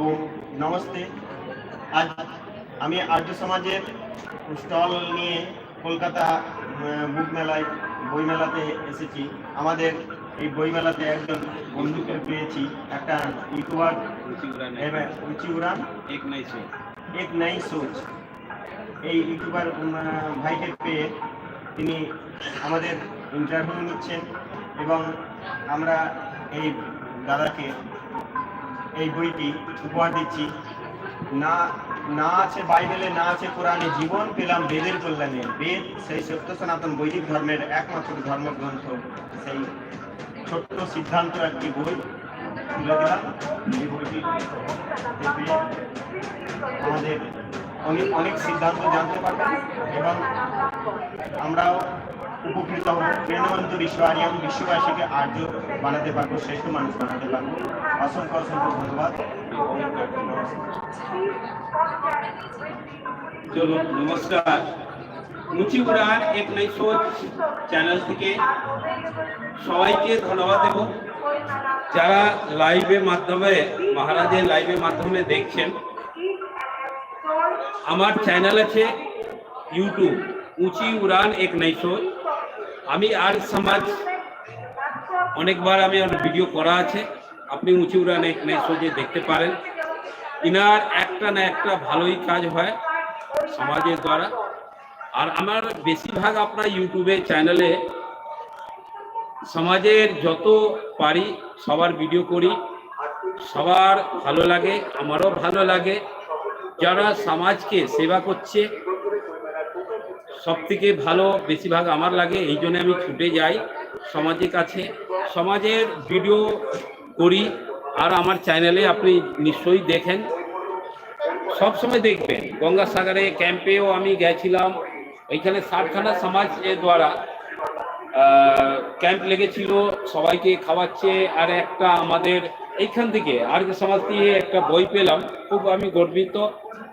ও নমস্তে। আজ আমি আর্য সমাজের স্টল নিয়ে কলকাতা বুক মেলায় বইমেলাতে এসেছি। আমাদের এই বইমেলাতে একজন বন্ধুকে পেয়েছি। একটা ইকুয়ার হ্যাঁ, হ্যাঁ, উঁচি উড়ান এক নাই সোচ। এক নাই সোচ। এই ইউটিউবার ভাইকে পেয়ে তিনি আমাদের ইন্টারভিউ নিচ্ছেন এবং আমরা এই দাদাকে এই বইটি উপহার দিচ্ছি। না না আছে বাইবেলে, না আছে কোরআনে, জীবন পেলাম বেদের কল্যাণে। বেদ সেই সত্য সনাতন বৈদিক ধর্মের একমাত্র ধর্মগ্রন্থ। সেই ছোট্ট সিদ্ধান্ত একটি বই। তুলে দিলাম। এই বইটি আমাদের অনেক অনেক সিদ্ধান্ত জানতে পারবেন। এবং আমরাও উপকৃত হব। প্রেরণবন্ধু বিশ্বারিয়াম বিশ্ববাসীকে আর্য বানাতে পারব, শ্রেষ্ঠ মানুষ বানাতে পারব। অসংখ্য অসংখ্য ধন্যবাদ। চলো, নমস্কার। মুচি উড়ান এক সোচ চ্যানেল থেকে সবাইকে ধন্যবাদ দেব। যারা লাইভের মাধ্যমে, মহারাজের লাইভের মাধ্যমে দেখছেন, আমার চ্যানেল আছে ইউটিউব উঁচি উড়ান এক নাই সোচ। আমি আর সমাজ অনেকবার আমি ভিডিও করা আছে। আপনি উঁচু উড়ান এক নাই সোজে দেখতে পারেন। ইনার একটা না একটা ভালোই কাজ হয় সমাজের দ্বারা। আর আমার বেশিরভাগ আপনার ইউটিউবে চ্যানেলে সমাজের যত পারি সবার ভিডিও করি। সবার ভালো লাগে, আমারও ভালো লাগে। যারা সমাজকে সেবা করছে সব থেকে ভালো বেশিরভাগ আমার লাগে, এই জন্য আমি ছুটে যাই সমাজের কাছে। সমাজের ভিডিও করি আর আমার চ্যানেলে আপনি নিশ্চয়ই দেখেন। সব সময় দেখবেন, গঙ্গাসাগরে ক্যাম্পেও আমি গেছিলাম। ওইখানে ষাটখানা সমাজ এর দ্বারা ক্যাম্প লেগেছিল, সবাইকে খাওয়াচ্ছে আর একটা আমাদের এইখান থেকে আর সমাজ দিয়ে একটা বই পেলাম। খুব আমি গর্বিত,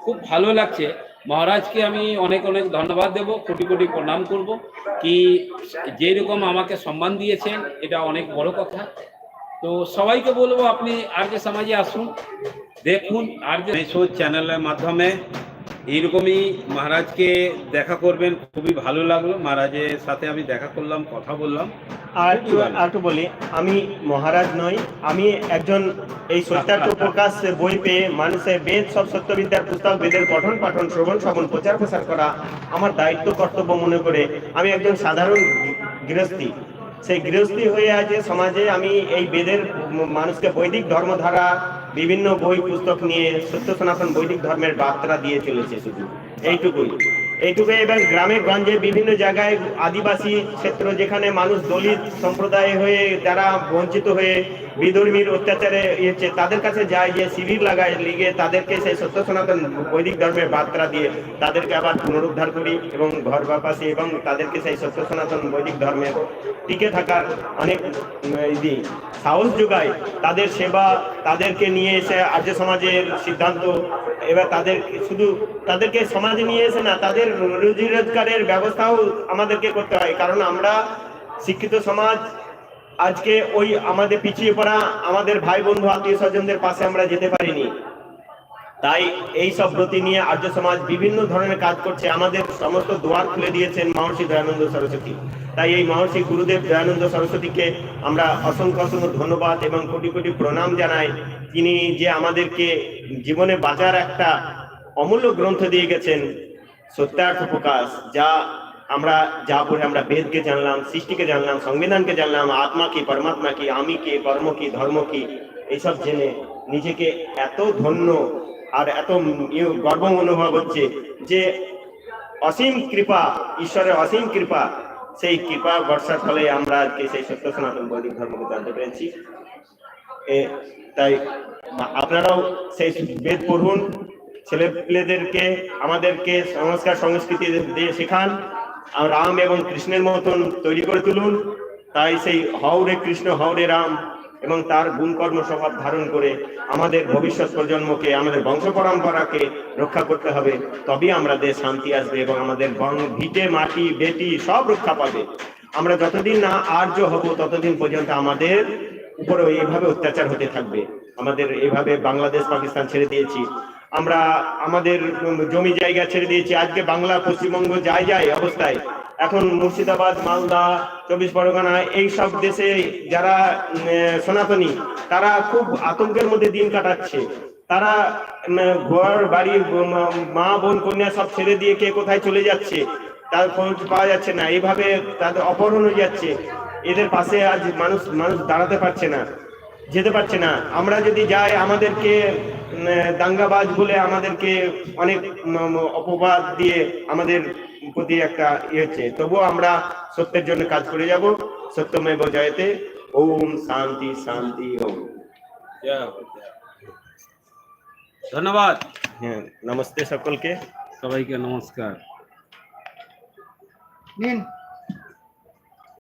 খুব ভালো লাগছে। মহারাজকে আমি অনেক অনেক ধন্যবাদ দেব, কোটি কোটি প্রণাম করব। কি যেরকম আমাকে সম্মান দিয়েছেন, এটা অনেক বড় কথা। তো সবাইকে বলব, আপনি আর্য সমাজে আসুন, দেখুন আর্য চ্যানেলের মাধ্যমে এইরকমই মহারাজকে দেখা করবেন খুবই ভালো লাগল। মহারাজের সাথে আমি দেখা করলাম কথা বললাম। আর একটু আর একটু বলি আমি মহারাজ নই আমি একজন এই সত্যার্থ প্রকাশ বই পেয়ে মানুষের বেদ সব সত্যবিদ্যার পুস্তক বেদের পঠন পাঠন শ্রবণ শ্রবণ প্রচার প্রসার করা আমার দায়িত্ব কর্তব্য মনে করে আমি একজন সাধারণ গৃহস্থী। সেই গৃহস্থী হয়ে আছে সমাজে আমি এই বেদের মানুষকে বৈদিক ধর্মধারা বিভিন্ন বই পুস্তক নিয়ে সত্য সনাতন বৈদিক ধর্মের বার্তা দিয়ে চলেছে শুধু। এইটুকুই। এইটুকু এবং গ্রামে গঞ্জে বিভিন্ন জায়গায় আদিবাসী ক্ষেত্র যেখানে মানুষ দলিত সম্প্রদায় হয়ে যারা বঞ্চিত হয়ে বিধর্মীর অত্যাচারে ইয়েছে, তাদের কাছে যায় যে শিবির লাগায় লিগে তাদেরকে সেই সত্য সনাতন বৈদিক ধর্মের বার্তা দিয়ে তাদেরকে আবার পুনরুদ্ধার করি এবং ঘর বাপাসি এবং তাদেরকে সেই সত্য সনাতন বৈদিক ধর্মের টিকে থাকার অনেক যে সাহস যোগায়। তাদের সেবা তাদেরকে নিয়ে এসে আর্য সমাজের সিদ্ধান্ত, এবার তাদের শুধু তাদেরকে সমাজে নিয়ে এসে না, তাদের রুজি রোজগারের ব্যবস্থাও আমাদেরকে করতে হয়। কারণ আমরা শিক্ষিত সমাজ, আজকে ওই আমাদের পিছিয়ে পড়া আমাদের ভাই বন্ধু আত্মীয় স্বজনদের পাশে আমরা যেতে পারিনি। তাই এই সব ব্রতি নিয়ে আর্য সমাজ বিভিন্ন ধরনের কাজ করছে। আমাদের সমস্ত দুয়ার খুলে দিয়েছেন মহর্ষি দয়ানন্দ সরস্বতী। তাই এই মহর্ষি গুরুদেব দয়ানন্দ সরস্বতীকে আমরা অসংখ্য অসংখ্য ধন্যবাদ এবং কোটি কোটি প্রণাম জানাই। তিনি যে আমাদেরকে জীবনে বাঁচার একটা অমূল্য গ্রন্থ দিয়ে গেছেন। সত্যার্থ প্রকাশ, যা আমরা যা পড়ে আমরা বেদকে জানলাম, সৃষ্টিকে জানলাম, সংবিধানকে জানলাম আত্মা কি পরমাত্মা কি আমি কি কর্ম কি ধর্ম কি এইসব জেনে নিজেকে এত ধন্য আর এত ইয়ে গর্ব অনুভব হচ্ছে যে অসীম কৃপা, ঈশ্বরের অসীম কৃপা, সেই কৃপা বর্ষার ফলে আমরা আজকে সেই সত্য সনাতন বৈদিক ধর্মকে জানতে পেরেছি। তাই আপনারাও সেই বেদ পড়ুন ছেলে পেলেদেরকে আমাদেরকে সংস্কার সংস্কৃতি দিয়ে শেখান। রাম এবং কৃষ্ণের মতন তৈরি করে তুলুন। তাই সেই হওরে কৃষ্ণ, হওরে রাম এবং তার গুণকর্ম স্বভাব ধারণ করে আমাদের ভবিষ্যৎ প্রজন্মকে, আমাদের বংশ পরম্পরাকে রক্ষা করতে হবে। তবেই আমরা দেশ শান্তি আসবে এবং আমাদের ভিটে, মাটি, বেটি সব রক্ষা পাবে। আমরা যতদিন না আর্য হব, ততদিন পর্যন্ত আমাদের উপরে এইভাবে অত্যাচার হতে থাকবে। আমাদের এভাবে বাংলাদেশ, পাকিস্তান ছেড়ে দিয়েছি। আমরা আমাদের জমি জায়গা ছেড়ে দিয়েছি। আজকে বাংলা পশ্চিমবঙ্গ যায় যায় অবস্থায়। এখন মুর্শিদাবাদ, মালদা, চব্বিশ পরগনা, এই সব দেশে যারা সনাতনী, তারা খুব আতঙ্কের মধ্যে দিন কাটাচ্ছে। তারা ঘর, বাড়ি মা, বোন, কন্যা সব ছেড়ে দিয়ে কে কোথায় চলে যাচ্ছে, তার খোঁজ পাওয়া যাচ্ছে না। এইভাবে তাদের অপহরণ হয়ে যাচ্ছে। এদের পাশে আজ মানুষ মানুষ দাঁড়াতে পারছে না, যেতে পারছে না। আমরা যদি যাই আমাদেরকে দাঙ্গাবাজ বলে আমাদেরকে অনেক অপবাদ দিয়ে আমাদের প্রতি একটা ইয়ে হচ্ছে। তবুও আমরা সত্যের জন্য কাজ করে যাব। সত্যময় জয়তে ওম শান্তি শান্তি ওম। ধন্যবাদ। হ্যাঁ নমস্তে সকলকে। সবাইকে নমস্কার। নিন।